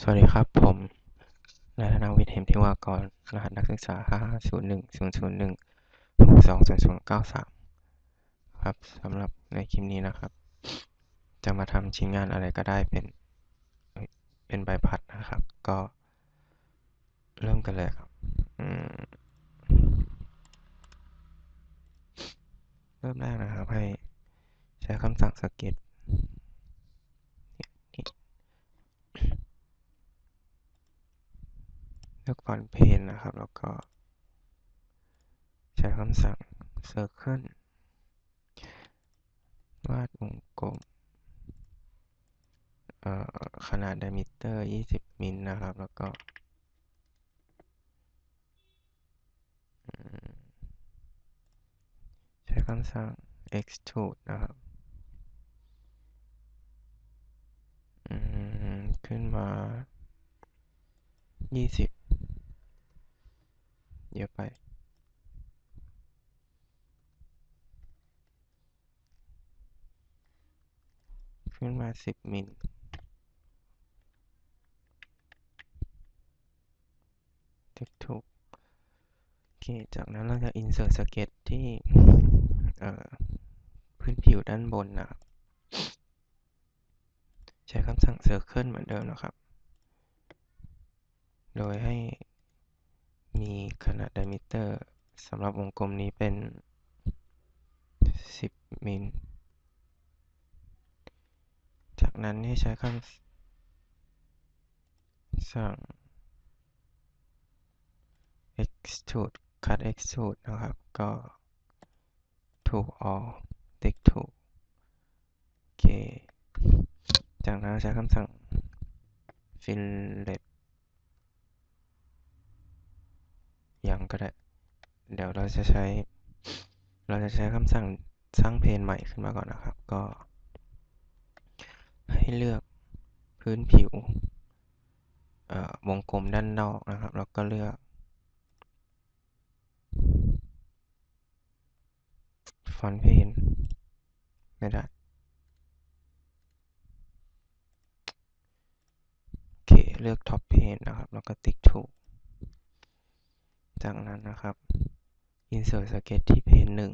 สวัสดีครับผมนายธนาวิทย์เหมธิวากร รหัสนักศึกษา 5501001 620093 ครับสำหรับในคลิปนี้นะครับ จะมาทำชิ้นงานอะไรก็ได้เป็น เป็นใบพัดนะครับ ก็เริ่มกันเลยครับเริ่มแรกนะครับ ให้ใช้คำสั่งสเก็ตเนี่ยนี่เลื อนเพนนะครับ แล้วก็ ใช้คำสั่ง circle วาดวงกลมขนาด diameter 20 มิลนะครับ แล้วก็ ใช้คำสั่ง extrude นะครับขึ้นมา 20 เยอะไปขึ้นมา10มิลติ๊กถูกโอเค จากนั้นเราจะ insert sketch ที่พื้นผิวด้านบนนะครับ ใช้คำสั่ง circle เหมือนเดิมนะครับ โดยให้ มีขนาด diameter สำหรับวงกลมนี้เป็น 10 มิล จากนั้นให้ใช้คำสั่ง extrude cut extrude นะครับ ก็ to all ติ๊กถูกโอเค จากนั้นใช้คำสั่ง fillet ยังก็ได้ เดี๋ยวเราจะใช้ เราจะใช้คำสั่งสร้างเพนใหม่ขึ้นมาก่อนนะครับ ก็ ให้เลือกพื้นผิววงกลมด้านนอกนะครับ แล้วก็เลือก ฟอนต์เพนไม่ได้โอเคเลือกท็อปเพนนะครับ แล้วก็ติ๊กถูก จากนั้นนะครับ insert sketch ที่เพนหนึ่ง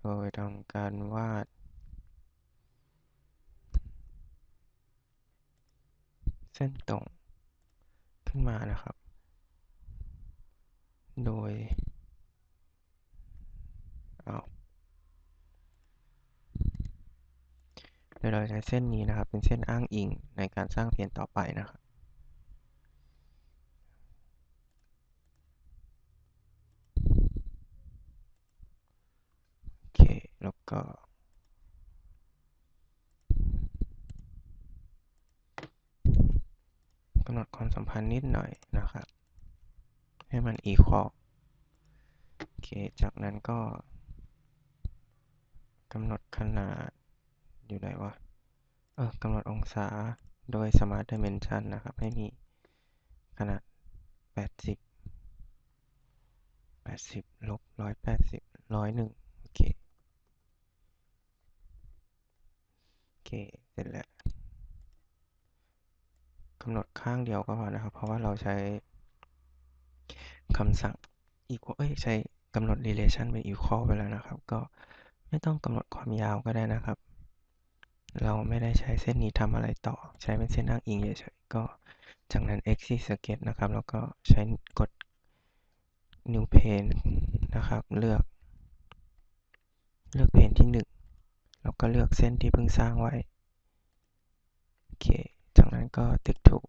โดยทำการวาด เส้นตรงขึ้นมานะครับ โดยเอาโดยเราใช้เส้นนี้นะครับ เป็นเส้นอ้างอิงในการสร้างเพนต่อไปนะครับ โอเค แล้ว ก็กำหนดความสัมพันธ์นิดหน่อยนะครับ ให้มัน equal โอเค จากนั้นก็กำหนดขนาดอยู่ไหนวะ เออกำหนดองศาโดย Smart Dimension นะครับ ให้มีขนาด 80 80 ลบ 180 101โอ เคเคเสร็จแล้วกำหนดข้างเดียวก็พอนะครับ เพราะว่าเราใช้คำสั่ง equal เอ้ยใช้กำหนด relation เป็น equal ไปแล้วนะครับ ก็ไม่ต้องกำหนดความยาวก็ได้นะครับ เราไม่ได้ใช้เส้นนี้ทำอะไรต่อ ใช้เป็นเส้นอ้างอิงเฉยๆก็จากนั้น exit sketch นะครับ แล้วก็ใช้กด new pane นะครับ เลือก เลือกเพนที่ 1 แล้วก็เลือกเส้นที่เพิ่งสร้างไว้ โอเค จากนั้นก็ติ๊กถูก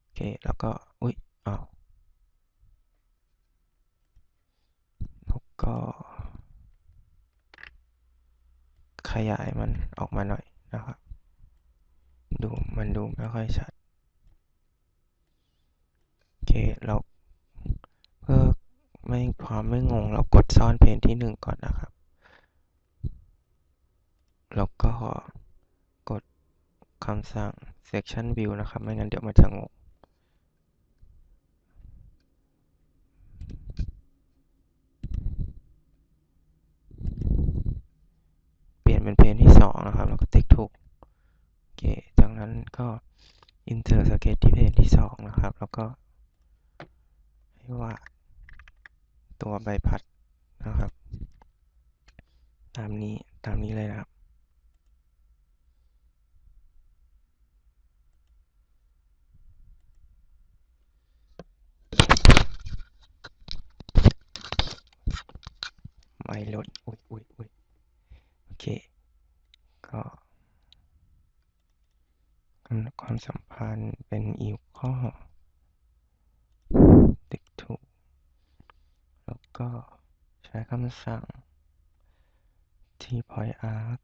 โอเค แล้วก็ อุ๊ยอ้าวแล้วก็ ขยายมันออกมาหน่อยนะครับ ดู มันดูไม่ค่อยชัด โอเค เราเพื่อไม่ความไม่งง เรากดซ่อนเพนที่หนึ่งก่อนนะครับ แล้วก็กดคำสั่ง section view นะครับ ไม่งั้นเดี๋ยวมันจะงงเปลี่ยนเป็นเพนที่สองนะครับ แล้วก็ติ๊กถูกเค จากนั้นก็ insert sketch ที่เพจที่สองนะครับ แล้วก็ ให้วาดตัวใบพัดนะครับ ตามนี้ ตามนี้เลยนะครับ ไม่ลดอุ้ยอุ้ยอุ้ยโอเค ก็กำความสัมพันธ์เป็นอีกข้อติ๊กถูก แล้วก็ใช้คำสั่ง t point arc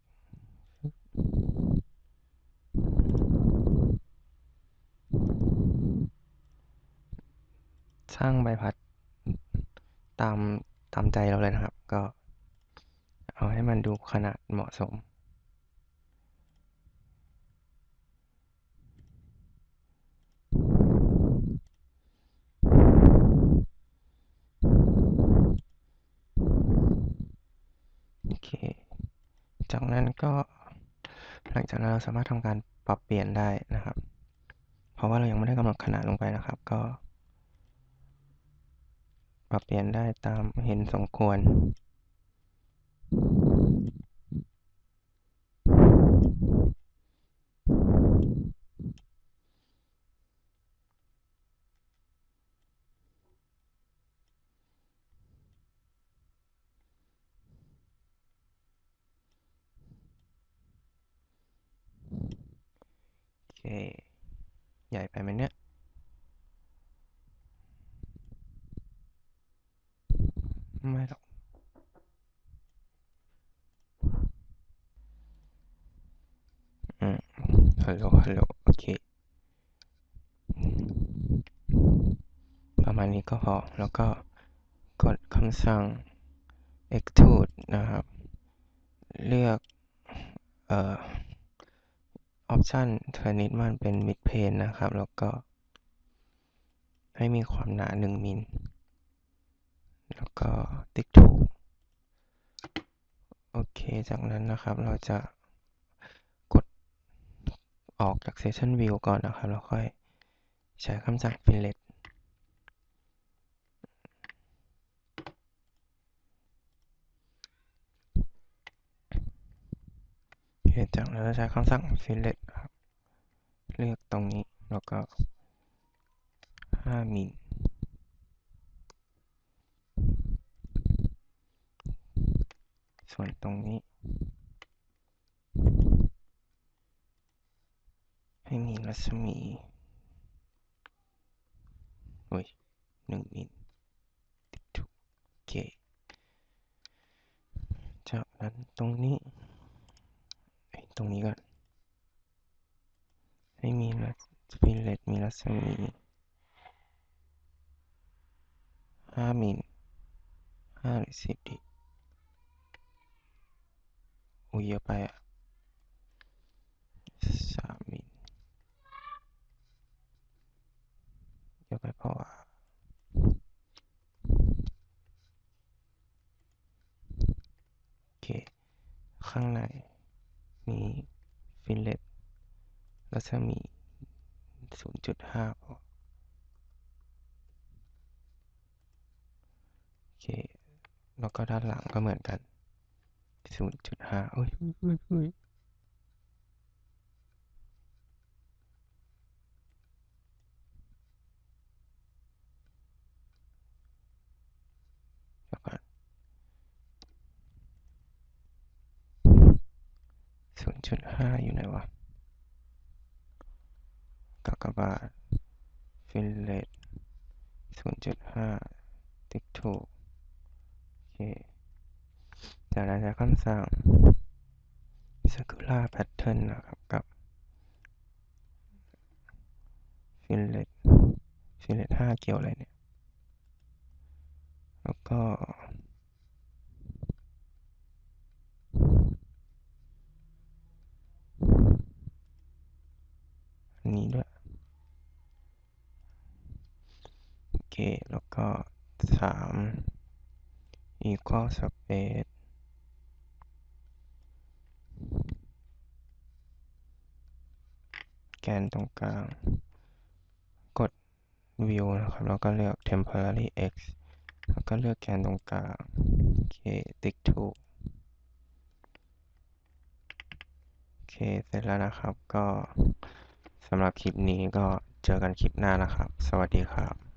สร้างใบพัดตามตามใจเราเลยนะครับ ก็ เอาให้มันดูขนาดเหมาะสม โอเค จากนั้นก็หลังจากนั้นเราสามารถทำการปรับเปลี่ยนได้นะครับ เพราะว่าเรายังไม่ได้กำหนดขนาดลงไปนะครับ ก็ปรับเปลี่ยนได้ตามเห็นสมควร เค ใหญ่ไปไหมเนี่ย ไม่หรอกอืมฮัลโหลฮัลโหลโอเค ประมาณนี้ก็พอ แล้วก็กดคำสั่ง extrude นะครับ เลือก เอ่อ ออปชันเทอร์นิตมันเป็นมิดเพนนะครับ แล้วก็ ให้มีความหนา 1 มิล แล้วก็ติ๊กถูก โอเค จากนั้นนะครับเราจะกดออกจาก session view ก่อนนะครับ แล้วค่อยใช้คำสั่ง fillet โอเค จากนั้นเราใช้คำสั่ง fillet ครับเลือกตรงนี้แล้วก็ 5มิลส่วนตรงนี้ ให้มีรัศมีโอ้ยหนึ่งมิลติ๊กถูกโอเค จากนั้นตรงนี้ ตรงนี้ก่อนให้มีรัศสปิเลตมีรัศมีห้ามิลห้าหรือสิบดิอุ้ยเยอะไปอะสามมิลเยอะไปเพราะว่าโอเค ข้างใน มีฟินเลตรัศมี 0.5พอโอเค แล้วก็ด้านหลังก็เหมือนกัน 0.5โอ้ยอุ้ยอุ้ยเดี๋ยวก่อน 0.5อยู่ไหนวะกากบาทฟิลเลต0.5ติ๊กถูก โอเค จากนั้นใช้คำสั่ง circular pattern นะครับกับ fillet fillet 5 เกี่ยวอะไรเนี่ย แล้วก็ อันนี้ด้วย โอเค แล้วก็สาม equal space โนตรงกลาง กด view นะครับ แล้วก็เลือก temporary x แล้วก็เลือกแกนตรงกลาง โอเค ติ๊กถูก โอเค เสร็จแล้วนะครับ ก็สำหรับคลิปนี้ก็เจอกันคลิปหน้านะครับ สวัสดีครับ